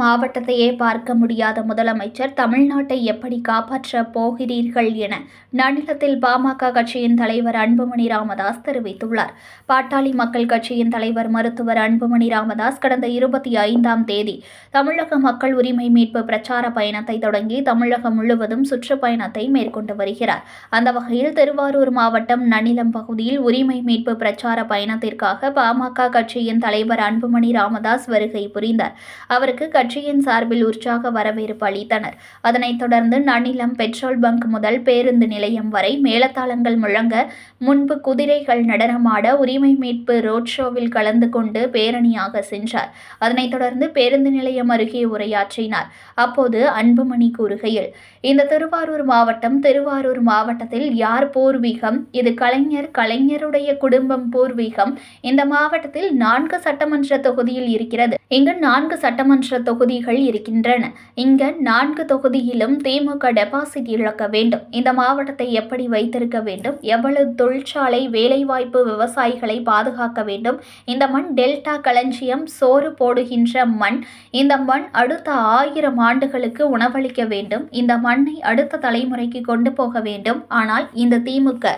மாவட்டத்தையே பார்க்க முடியாத முதலமைச்சர் தமிழ்நாட்டை எப்படி காப்பாற்ற போகிறீர்கள் என நன்னிலத்தில் பாமக கட்சியின் தலைவர் அன்புமணி ராமதாஸ் தெரிவித்துள்ளார். பாட்டாளி மக்கள் கட்சியின் தலைவர் மருத்துவர் அன்புமணி ராமதாஸ் கடந்த இருபத்தி ஐந்தாம் தேதி தமிழக மக்கள் உரிமை மீட்பு பிரச்சார பயணத்தை தொடங்கி தமிழகம் முழுவதும் சுற்றுப்பயணத்தை மேற்கொண்டு வருகிறார். அந்த வகையில் திருவாரூர் மாவட்டம் நன்னிலம் பகுதியில் உரிமை மீட்பு பிரச்சார பயணத்திற்காக பாமக கட்சியின் தலைவர் அன்புமணி ராமதாஸ் வருகை புரிந்தார். அவருக்கு கட்சியின் சார்பில் உற்சாக வரவேற்பு அளித்தனர். அதனைத் தொடர்ந்து நன்னிலம் பெட்ரோல் பங்க் முதல் பேருந்து நிலையம் வரை மேலத்தாளங்கள் முழங்க முன்பு குதிரைகள் நடனமாட உரிமை மீட்பு ரோட் ஷோவில் கலந்து கொண்டு பேரணியாக சென்றார். அதனைத் தொடர்ந்து பேருந்து நிலையம் அருகே உரையாற்றினார். அப்போது அன்புமணி கூறுகையில் இந்த திருவாரூர் மாவட்டம் திருவாரூர் மாவட்டத்தில் யார் பூர்வீகம்? இது கலைஞர் கலைஞருடைய குடும்பம் பூர்வீகம். இந்த மாவட்டத்தில் நான்கு சட்டமன்ற தொகுதியில் இருக்கிறது. இங்கு நான்கு சட்டமன்ற தொகுதிகள் இருக்கின்றன. இங்கு நான்கு தொகுதியிலும் திமுக டெபாசிட் இழக்க வேண்டும். இந்த மாவட்டத்தை எப்படி வைத்திருக்க வேண்டும்? எவ்வளவு தொழிற்சாலை வேலைவாய்ப்பு விவசாயிகளை பாதுகாக்க வேண்டும்? இந்த மண் டெல்டா களஞ்சியம் சோறு போடுகின்ற மண் இந்த மண் அடுத்த ஆயிரம் ஆண்டுகளுக்கு உணவளிக்க வேண்டும்? இந்த மண்ணை அடுத்த தலைமுறைக்கு கொண்டு போக வேண்டும்? ஆனால் இந்த திமுக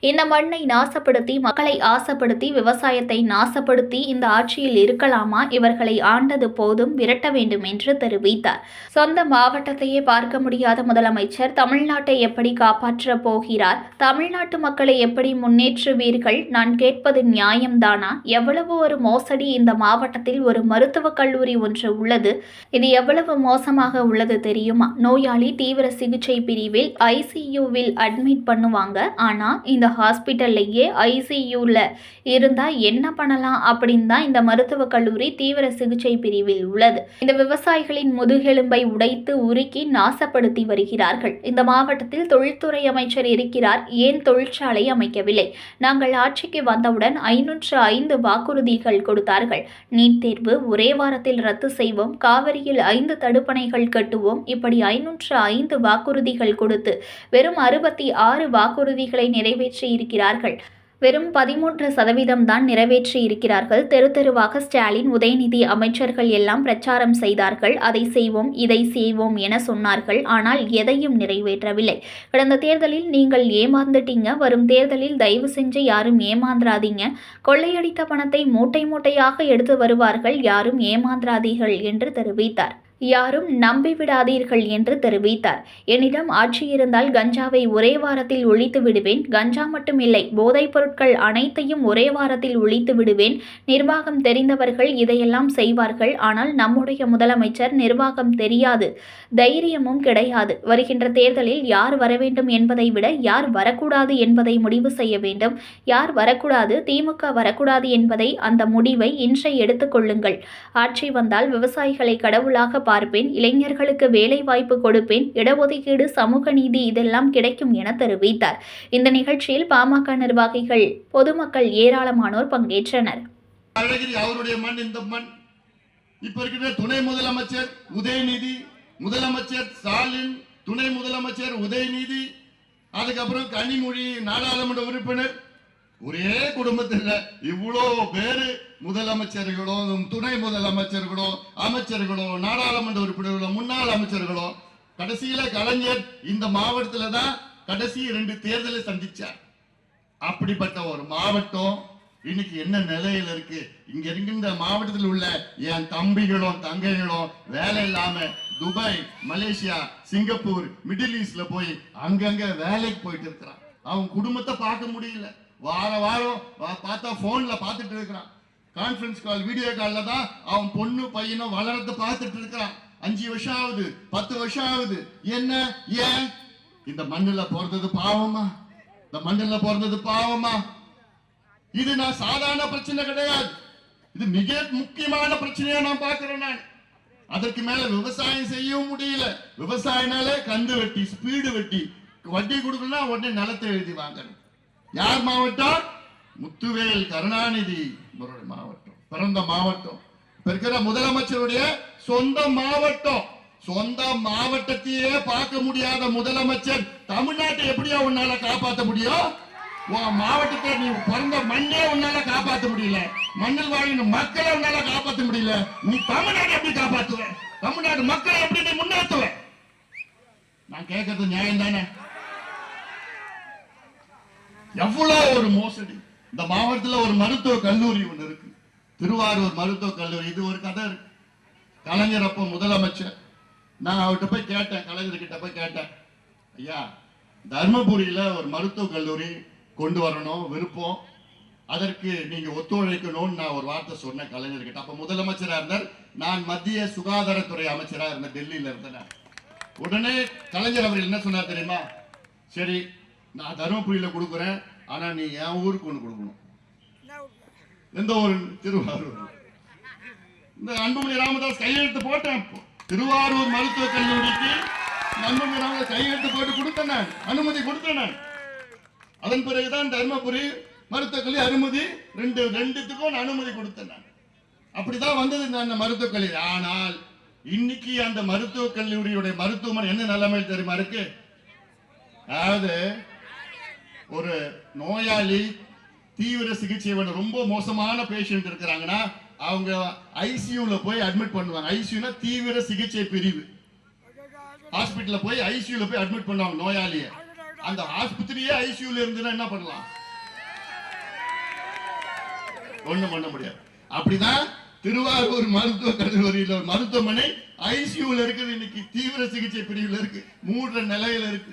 இந்த மண்ணை நாசப்படுத்தி மக்களை ஆசைப்படுத்தி விவசாயத்தை நாசப்படுத்தி இந்த ஆட்சியில் இருக்கலாமா? இவர்களை ஆண்டது போதும் விரட்ட வேண்டும் என்று தெரிவித்தார். சொந்த மாவட்டத்தையே பார்க்க முடியாத முதலமைச்சர் தமிழ்நாட்டை எப்படி காப்பாற்றப் போகிறார்? தமிழ்நாட்டு மக்களை எப்படி முன்னேற்றுவீர்கள்? நான் கேட்பது நியாயம்தானா? எவ்வளவு ஒரு மோசடி இந்த மாவட்டத்தில் ஒரு மருத்துவக் கல்லூரி ஒன்று உள்ளது. இது எவ்வளவு மோசமாக உள்ளது தெரியுமா? நோயாளி தீவிர சிகிச்சை பிரிவில் ஐசியூவில் அட்மிட் பண்ணுவாங்க. ஆனால் இந்த ஹாஸ்பிட்டல்லையே ஐசியூவில் இருந்தால் என்ன பண்ணலாம்? அப்படின்னு தான் இந்த மருத்துவக் கல்லூரி தீவிர சிகிச்சை பிரிவில் உள்ளது. இந்த விவசாயிகளின் முதுகெலும்பை உடைத்து உருக்கி நாசப்படுத்தி வருகிறார்கள். இந்த மாவட்டத்தில் தொழில்துறை அமைச்சர் இருக்கிறார். ஏன் தொழிற்சாலை அமைக்கவில்லை? நாங்கள் ஆட்சிக்கு வந்தவுடன் ஐநூற்று ஐந்து வாக்குறுதிகள் கொடுத்தார்கள். நீட் தேர்வு ஒரே வாரத்தில் ரத்து செய்வோம். காவிரியில் ஐந்து தடுப்பணைகள் கட்டுவோம். இப்படி ஐநூற்று ஐந்து வாக்குறுதிகள் கொடுத்து வெறும் அறுபத்தி ஆறு வாக்குறுதிகளை நிறைவேற்றி இருக்கிறார்கள். வெறும் பதிமூன்று சதவீதம் தான் நிறைவேற்றி இருக்கிறார்கள். தெரு தெருவாக ஸ்டாலின் உதயநிதி அமைச்சர்கள் எல்லாம் பிரச்சாரம் செய்தார்கள். அதை செய்வோம் இதை செய்வோம் என சொன்னார்கள். ஆனால் எதையும் நிறைவேற்றவில்லை. கடந்த தேர்தலில் நீங்கள் ஏமாந்துட்டீங்க. வரும் தேர்தலில் தயவு செஞ்சு யாரும் ஏமாந்துராதீங்க கொள்ளையடித்த பணத்தை மூட்டை மூட்டையாக எடுத்து வருவார்கள். யாரும் ஏமாந்திராதீர்கள் என்று தெரிவித்தார். யாரும் நம்பிவிடாதீர்கள் என்று தெரிவித்தார். என்னிடம் ஆட்சி இருந்தால் கஞ்சாவை ஒரே வாரத்தில் ஒழித்து விடுவேன். கஞ்சா மட்டும் இல்லை போதைப் பொருட்கள் அனைத்தையும் ஒரே வாரத்தில் ஒழித்து விடுவேன். நிர்வாகம் தெரிந்தவர்கள் இதையெல்லாம் செய்வார்கள். ஆனால் நம்முடைய முதலமைச்சர் நிர்வாகம் தெரியாது. தைரியமும் கிடையாது. வருகின்ற தேர்தலில் யார் வர வேண்டும் என்பதை விட யார் வரக்கூடாது என்பதை முடிவு செய்ய வேண்டும். யார் வரக்கூடாது திமுக வரக்கூடாது என்பதை அந்த முடிவை இன்றை எடுத்துக்கொள்ளுங்கள் ஆட்சி வந்தால் விவசாயிகளை கடவுளாக பார்ப்பேன். இளைஞர்களுக்கு வேலை வாய்ப்பு கொடுப்பேன். இடஒதுக்கீடு சமூக நீதி இதெல்லாம் கிடைக்கும் என தெரிவித்தார். இந்த நிகழ்ச்சியில் பாமக நிர்வாகிகள் பொதுமக்கள் ஏராளமானோர் பங்கேற்றனர். அவருடைய மண் இந்த மண். இப்ப இருக்கிற துணை முதலமைச்சர் உதயநிதி முதலமைச்சர் ஸ்டாலின் துணை முதலமைச்சர் உதயநிதி அதுக்கப்புறம் கனிமொழி நாடாளுமன்ற உறுப்பினர் ஒரே குடும்பத்தில் இவ்வளோ பேரு முதலமைச்சர்களும் துணை முதலமைச்சர்களோ அமைச்சர்களும் நாடாளுமன்ற உறுப்பினர்களோ முன்னாள் அமைச்சர்களோ கடைசியில கலைஞர் இந்த மாவட்டத்துல தான் கடைசி ரெண்டு தேர்தலை சந்திச்சார். அப்படிப்பட்ட ஒரு மாவட்டம் இன்னைக்கு என்ன நிலையில இருக்கு? இங்க இருக்கின்ற மாவட்டத்தில் உள்ள என் தம்பிகளும் தங்கைகளும் வேலை இல்லாம துபாய் மலேசியா சிங்கப்பூர் மிடில் ஈஸ்ட்ல போய் அங்கங்க வேலைக்கு போயிட்டு இருக்கிறான் அவன் குடும்பத்தை பார்க்க முடியல. வார வாரம் பார்த்தா போன்ல பார்த்துட்டு இருக்கிறான். கான்ஃபரன்ஸ் கால் வீடியோ காலில் தான் அவன் பொண்ணு பையனும் வளரத்தை பார்த்துட்டு இருக்கிறான். அஞ்சு வருஷம் ஆகுது பத்து வருஷம் ஆகுது. என்ன ஏன்? இந்த மண்ணில் பிறந்தது பாவமா? இந்த மண்ணில் பிறந்தது பாவமா? இது நான் சாதாரண பிரச்சனை கிடையாது. இது மிக முக்கியமான பிரச்சனையா நான் பார்க்கிறேன் நான். அதற்கு மேல விவசாயம் செய்யவும் முடியல. விவசாயினாலே கந்து வெட்டி ஸ்பீடு வெட்டி வட்டி கொடுக்கணும்னா உடனே நிலத்தை எழுதி வாங்கணும். யார் மாவட்டம்? முத்துவேல் கருணாநிதி மாவட்டம். பிறந்த மாவட்டம். இருக்கிற முதலமைச்சருடைய சொந்த மாவட்டம். சொந்த மாவட்டத்தையே பார்க்க முடியாத முதலமைச்சர் தமிழ்நாட்டை எப்படியா உன்னால காப்பாற்ற முடியும்? உன் மாவட்டத்தை நீ பிறந்த மண்ணே உன்னால காப்பாற்ற முடியல. மண்ணில் வாழ்கிற மக்களை உன்னால காப்பாற்ற முடியல. நீ தமிழ்நாட்டை எப்படி காப்பாத்துவ? தமிழ்நாடு மக்களை எப்படி நீ முன்னேற்றுவ நான் கேட்கறது நியாயம் தானே எவ்வளவு ஒரு மோசடி. இந்த மாவட்டத்தில் ஒரு மருத்துவ கல்லூரி ஒன்று இருக்கு. திருவாரூர் மருத்துவ கல்லூரி. இது ஒரு கதை இருக்கு. கலைஞர் அப்போ முதலமைச்சர். நான் அவர்கிட்ட போய் கேட்டேன். கலைஞர்கிட்ட போய் கேட்டேன். ஐயா தர்மபுரியில் ஒரு மருத்துவ கல்லூரி கொண்டு வரணும் விருப்பம். அதற்கு நீங்க ஒத்துழைக்கணும்னு நான் ஒரு வார்த்தை சொன்னேன் கலைஞர்கிட்ட. அப்ப முதலமைச்சரா இருந்தார். நான் மத்திய சுகாதாரத்துறை அமைச்சரா இருந்தேன். டெல்லியில இருந்தேன் உடனே கலைஞர் அவர் என்ன சொன்னார் தெரியுமா? சரி நான் தருமபுரியில கொடுக்குறேன். ஆனா நீ என் ஊருக்கு ஒன்று கொடுக்கணும். எந்த ஊர்? திருவாரூர். இந்த அன்புமணி ராமதாஸ் கையெழுத்து போட்டேன். திருவாரூர் மருத்துவக் கல்லூரிக்கு அன்புமணி ராமதாஸ் கையெழுத்து போட்டு கொடுத்தேன் நான். அனுமதி கொடுத்தேன் நான். அதன் பிறகுதான் தர்மபுரி மருத்துவக் கல்லூரி அனுமதி ரெண்டு ரெண்டுத்துக்கும் நான் அனுமதி கொடுத்தேன் நான். அப்படிதான் வந்தது அந்த மருத்துவக் கல்லூரி. ஆனால் இன்னைக்கு அந்த மருத்துவக் கல்லூரியுடைய மருத்துவமனை என்ன நிலைமையில் தெரியுமா இருக்கு? அதாவது ஒரு நோயாளி தீவிர சிகிச்சை வேணும் ரொம்ப மோசமான பேஷண்ட் இருக்கிறாங்கன்னா அவங்க ஐசியூல போய் அட்மிட் பண்ணுவாங்க. ஐசியூனா தீவிர சிகிச்சை பிரிவு. ஹாஸ்பிட்டல்ல போய் ஐசியூல போய் அட்மிட் பண்ணுவாங்க நோயாளிய. அந்த ஆஸ்பத்திரியே ஐசியூல இருந்துன்னா என்ன பண்ணலாம்? ஒண்ணும் பண்ண முடியாது. அப்படிதான் திருவாரூர் மருத்துவ கல்லூரியில் ஒரு மருத்துவமனை ஐசியூல இருக்குது. இன்னைக்கு தீவிர சிகிச்சை பிரிவுல இருக்கு. மூன்ற நிலையில இருக்கு.